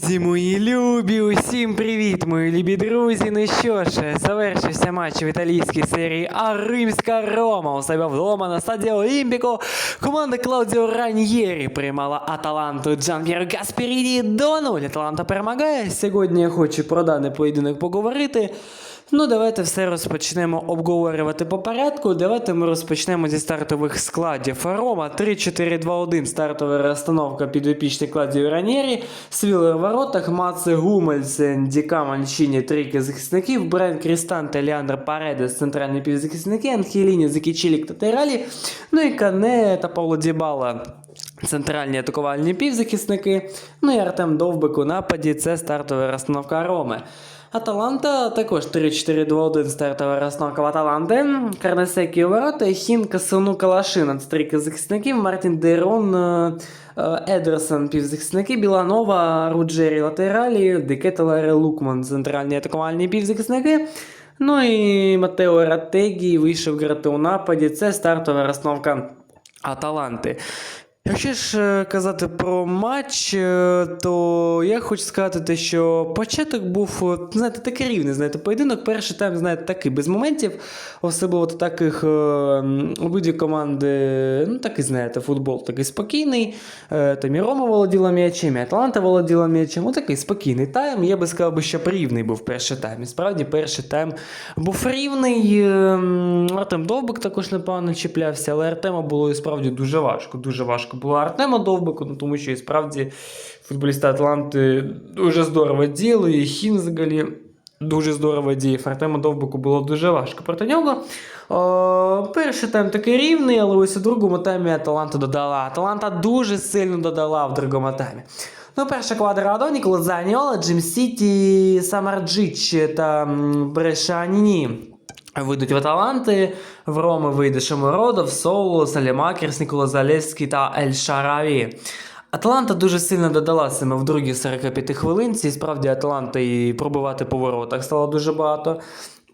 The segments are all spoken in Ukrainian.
Друзі, мої любі, усім привіт, мої любі друзі. Ну що ж, завершився матч в італійській серії А Римська Рома у себе вдома на стадіо Олімпіко. Команда Клаудіо Раньєрі приймала Аталанту Джанп'єро Гасперіні до 0. Аталанта перемагає. Сьогодні я хочу про даний поєдинок поговорити. Ну, давайте все розпочнемо обговорювати по порядку. Давайте ми розпочнемо зі стартових складів. Рома 3-4-2-1 стартова розстановка підопічний Кладіо Ранєрі. Свілер в воротах, Маце Гумельсен, Діка Мальчині, трійки захисників, Брен Крістанте, Леандр Паредес, центральні півзахисники, Анхеліні, Закічілік та Тейралі, ну і Кане та Пауло Дібала. Центральні атакувальні півзахисники, ну і Артем Довбик у нападі це стартова розстановка Роми. Аталанта також 3-4-2-1 стартова розстановка в Аталанти. Карнесекі у ворота, Хінка, Сону Калашина, стрійки захисників, Мартін Дейрон, е, е, Едерсон, півзахисники, Біланова, Руджері латералі, Декетелер, Лукман, центральні атакувальні півзахисники. Ну і Матео Ратегі вийшов грати у нападі. Це стартова розстановка Аталанти. Якщо ж е, казати про матч, е, то я хочу сказати, те, що початок був, е, знаєте, такий рівний, знаєте, поєдинок. Перший тайм, знаєте, такий без моментів. Особливо таких обидві команди, ну такий, знаєте, футбол такий спокійний. Там і Рома володіла м'ячем, і Атланта володіла м'ячем. Ну такий спокійний тайм. Я би сказав, що рівний був перший тайм. І справді перший тайм був рівний. Артем Довбик також непогано чіплявся, але Артема було і справді дуже важко. Дуже важко було Артема Довбику, ну, тому що і справді футболісти Атланти дуже здорово діяли, і Хін взагалі дуже здорово діяв. Артему Довбику було дуже важко проти нього. О, перший тайм такий рівний, але ось у другому таймі Аталанта додала. Аталанта дуже сильно додала в другому таймі. Ну, перша квадрадо, Ніколо Заніола, Джим Сіті, Самарджич та Брешаніні. Вийдуть в Аталанти, в Роми вийде Шемородов, Соло, Салімакерс, Нікола Залевський та Ель Шараві. Атланта дуже сильно додала саме в другій 45 хвилинці. І справді Атланта і пробивати по воротах стало дуже багато.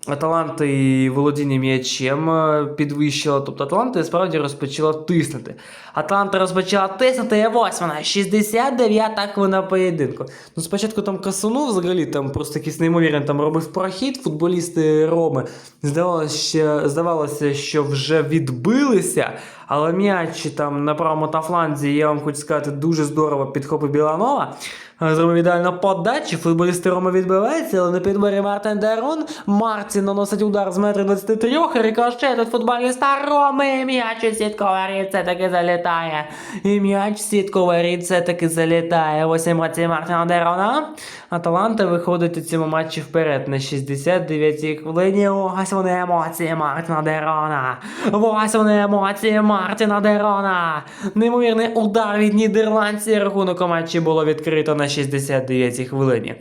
Аталанта і володіння м'ячем е, підвищила. Тобто Атланта і справді розпочала тиснути. Атланта розпочала тиснути, і ось вона, 69-та хвилина поєдинку. Ну, спочатку там Касуну взагалі там просто якийсь неймовірний там робив прохід. Футболісти Роми здавалося, здавалося, що вже відбилися. Але м'яч там на правому та фланзі, я вам хочу сказати, дуже здорово підхопив Біланова. Зробив ідеально подачі, футболісти Роми відбиваються, але на підборі Мартин Дерон. Мартін наносить удар з метра 23, рикошет від футболіста Роми. М'яч у сітковий це таки залітає. І м'яч в сітковий це таки залітає. Ось емоції Мартина Дерона. Аталанта виходить у цьому матчі вперед на 69-й хвилині. Ось вони емоції Мартина Дерона. Ось вони емоції Мартина Дерона. Неймовірний удар від нідерландців. Рахунок у матчі було відкрито на 69-й хвилині.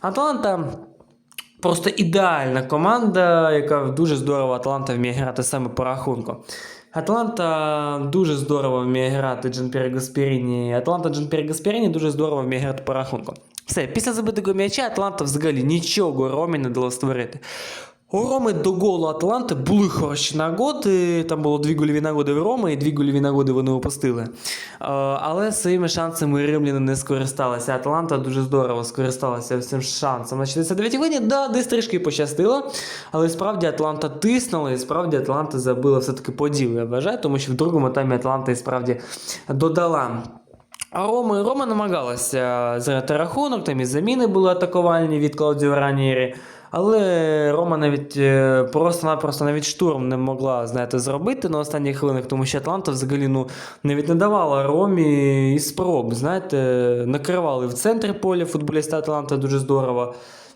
Атланта просто ідеальна команда, яка дуже здорово Атланта вміє грати саме по рахунку. Атланта дуже здорово вміє грати Джанпіре Гасперіні. Атланта Джанпіре Гасперіні дуже здорово вміє грати по рахунку. Все, після забитого м'яча Атланта взагалі нічого Ромі не дало створити. У Роми до голу Атланти були хороші нагоди. Там було дві гольові нагоди в Роми, і дві гольові нагоди вони опустили. Е, Але своїми шансами римляни не скористалися. Атланта дуже здорово скористалася цим шансом. На 69 хвилині, да, десь трішки пощастило. Але справді Атланта тиснула, і справді Атланта забила все-таки поділ, я вважаю, тому що в другому таймі Атланта і справді додала. А Рома, Рома намагалася зрати рахунок, там і заміни були атакувальні від Клаудіо Ранєрі. Але Рома навіть е, просто-напросто навіть штурм не могла знаєте, зробити на останніх хвилинах, тому що Атланта взагалі ну, навіть не давала Ромі і спроб. Знаєте, накривали в центрі поля футболіста Атланта дуже здорово.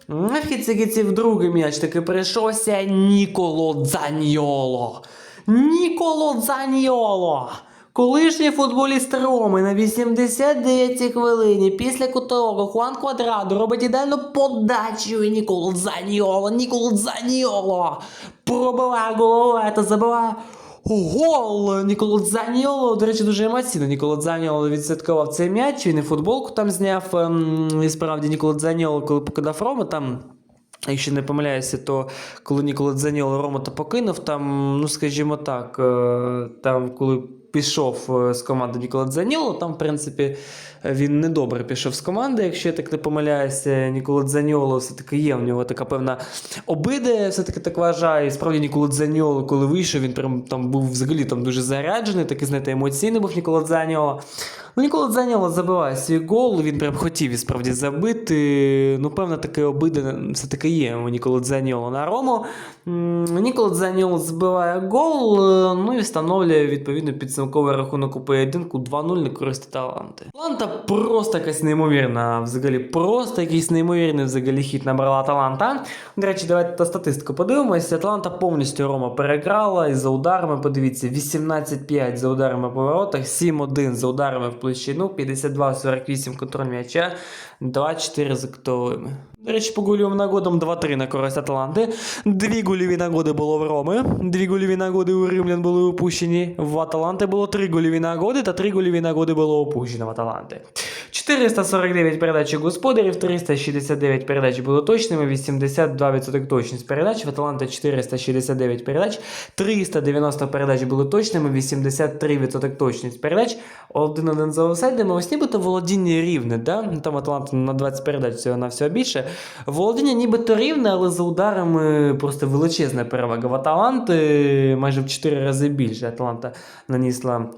На Фіцегіці в другий м'яч таки прийшовся Ніколо Дзаньоло. Ніколо Дзаньоло! Колишній футболіст Роми на 89-й хвилині після кутового Хуан Квадрадо робить ідеальну подачу і Ніколо Дзаньоло, Ніколо Дзаньоло пробиває головою та забиває гол Ніколо Дзаньоло. До речі, дуже емоційно Ніколо Дзаньоло відсвяткував цей м'яч, він і футболку там зняв. ем, І справді Ніколо Дзаньоло, коли покидав Рому, там Якщо не помиляюся, то коли Нікола Дзаньоло Ромота покинув, там, ну скажімо так, е, там коли пішов е, з команди Нікола Дзаніло. Там, в принципі, він недобре пішов з команди, якщо я так не помиляюся. Нікола Дзаньоло все-таки є в нього така певна обида, все-таки так вважаю. І справді Нікола Дзаньоло, коли вийшов, він прям там був взагалі там дуже заряджений, такий, знаєте, емоційний був Нікола Дзаньоло. Ну, Нікола Дзаньоло забиває свій гол, він прям хотів і справді забити. Ну, певна така обида все-таки є у Нікола Дзаньоло на Рому. М, Нікола Дзаньоло забиває гол, ну і встановлює відповідно підсумковий рахунок у поєдинку 2-0 на користь Аталанти. Атланта просто якась неймовірна, взагалі, просто якийсь неймовірний взагалі хід набрала Аталанта. До речі, давайте та статистику подивимося. Атланта повністю Рома переграла і за ударами, подивіться, 18-5 за ударами по воротах, 7-1 за ударами в площину, 52-48 контроль м'яча, 2-4 за кутовими. До речі, по гольовим нагодам 2-3 на користь Атланти. Дві гольові нагоди було в Роми. Дві гольові нагоди у римлян були упущені. В Аталанти було три гольові нагоди, та три гольові нагоди було упущено в Аталанти. 449 передач господарів, 369 передач були точними, 82% точність передач. В Аталанта 469 передач, 390 передач були точними, 83% точність передач. Один-один за офсайдами. Ось нібито володіння рівне, да? Ну, Там Аталанта на 20 передач всього на всього більше. Володіння нібито рівне, але за ударами просто величезна перевага. В Аталанти майже в 4 рази більше. Аталанта нанісла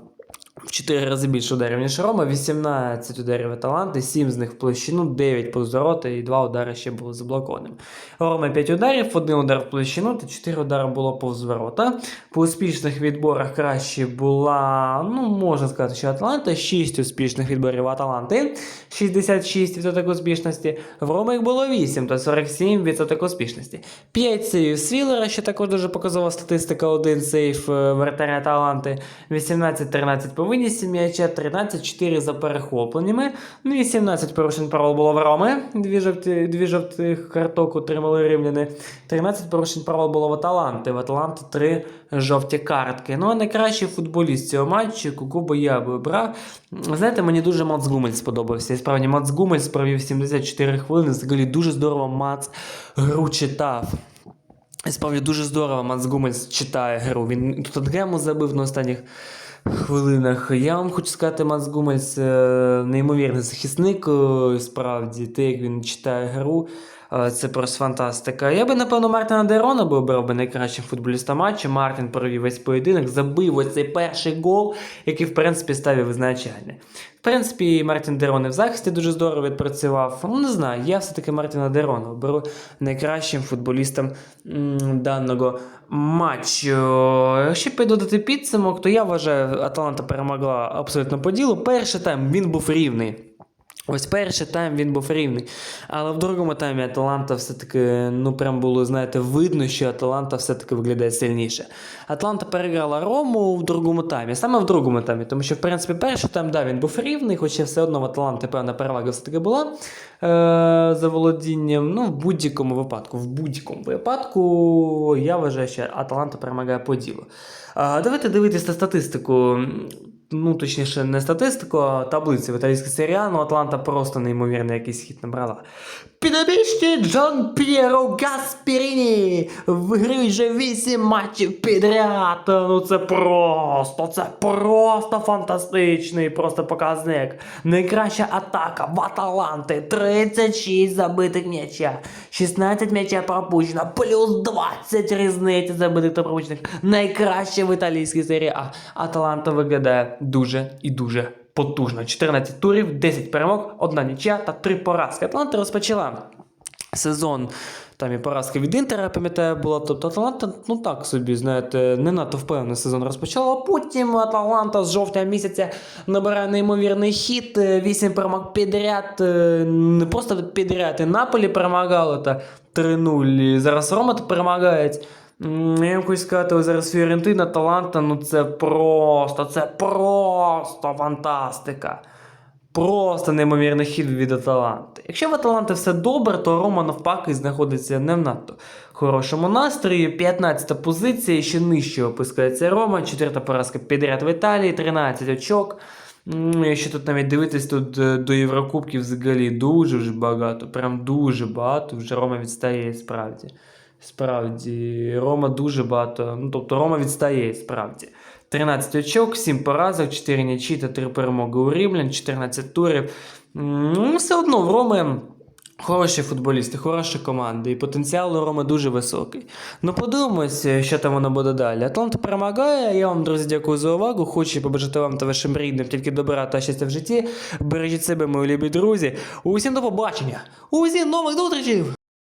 в 4 рази більше ударів, ніж Рома, 18 ударів Аталанти, 7 з них в площину, 9 повз ворота і 2 удари ще були заблокованими. Рома 5 ударів, 1 удар в площину та 4 удари було повз ворота. По успішних відборах краще була, ну, можна сказати, що Аталанта, 6 успішних відборів Аталанти, 66% успішності. В Рома їх було 8 та 47% успішності. 5 сейвів Свілера, що також дуже показова статистика, один сейв е, вратаря Аталанти, 18-13 по винісі м'яча, 13-4 за перехопленнями. Ну і 17 порушень правил було в Роми. Дві жовті, дві жовтих карток отримали римляни. 13 порушень правил було в Аталанти. В Аталанти 3 жовті картки. Ну а найкращий футболіст цього матчу, Кукубо я би обрав. Знаєте, мені дуже Мац Гумель сподобався. І справді Мац Гумель провів 74 хвилини. Взагалі дуже здорово Мац гру читав. Справді дуже здорово Мац Гумельс читає гру. Він тут гему забив на останніх хвилинах. Я вам хочу сказати, Мац Гумельс е, неймовірний захисник. е, Справді, те, як він читає гру. Е, Це просто фантастика. Я би, напевно, Мартина Дерона би обрав би найкращим футболістом матчу. Мартин провів весь поєдинок, забив ось цей перший гол, який, в принципі, став і визначальний. В принципі, Мартін Дерон і в захисті дуже здорово відпрацював. Ну, не знаю, я все-таки Мартіна Дерона оберу найкращим футболістом даного матчу. Якщо підводити підсумок, то я вважаю, Аталанта перемогла абсолютно по ділу. Перший тайм він був рівний. Ось перший тайм він був рівний. Але в другому таймі Аталанта все-таки, ну прям було, знаєте, видно, що Аталанта все-таки виглядає сильніше. Атланта переграла Рому в другому таймі, саме в другому таймі, тому що, в принципі, перший тайм, да, він був рівний, хоча все одно в Аталанти певна перевага все-таки була е- за володінням. Ну, в будь-якому випадку. В будь-якому випадку я вважаю, що Аталанта перемагає по ділу. А, давайте дивитися статистику. Ну, точніше, не статистику, а таблиці в італійській серії ну Атланта просто неймовірний якийсь хід набрала. Підобічний Джон П'єро Гасперіні виграють вже 8 матчів підряд. Ну це просто, це просто фантастичний просто показник. Найкраща атака в Аталанти. 36 забитих м'яча, 16 м'яча пропущено, плюс 20 різниці забитих та пропущених. Найкраще в італійській серії А. Аталанта виглядає дуже і дуже потужно. 14 турів, 10 перемог, 1 нічия та 3 поразки. Атланта розпочала сезон. Там і поразка від Інтера, пам'ятаю, була. Тобто Атланта, ну так собі, знаєте, не надто впевнений сезон розпочала. Потім Атланта з жовтня місяця набирає неймовірний хід. 8 перемог підряд. е, Не просто підряд, і Наполі перемагали та 3-0. Зараз Рома перемагають. Я хочу сказати, зараз Фіорентина, Таланта, ну це просто, це просто фантастика. Просто неймовірний хід від Аталанти. Якщо в Аталанти все добре, то Рома навпаки знаходиться не в надто хорошому настрої. 15-та позиція, ще нижче опускається Рома, 4 поразка підряд в Італії, 13 очок. Якщо тут навіть дивитись, тут е, до Єврокубків взагалі дуже багато, прям дуже багато. Вже Рома відстає справді. Справді, Рома дуже багато. Ну, тобто Рома відстає справді. 13 очок, 7 поразок, 4 нічі та 3 перемоги у Рівлян, 14 турів. Ну, все одно в Роми хороші футболісти, хороша команда, і потенціал у Роми дуже високий. Ну, подивимось, що там воно буде далі. Атланта перемагає. Я вам, друзі, дякую за увагу. Хочу побажати вам та вашим рідним тільки добра та щастя в житті. Бережіть себе, мої любі друзі. Усім до побачення! Усім нових зустрічей!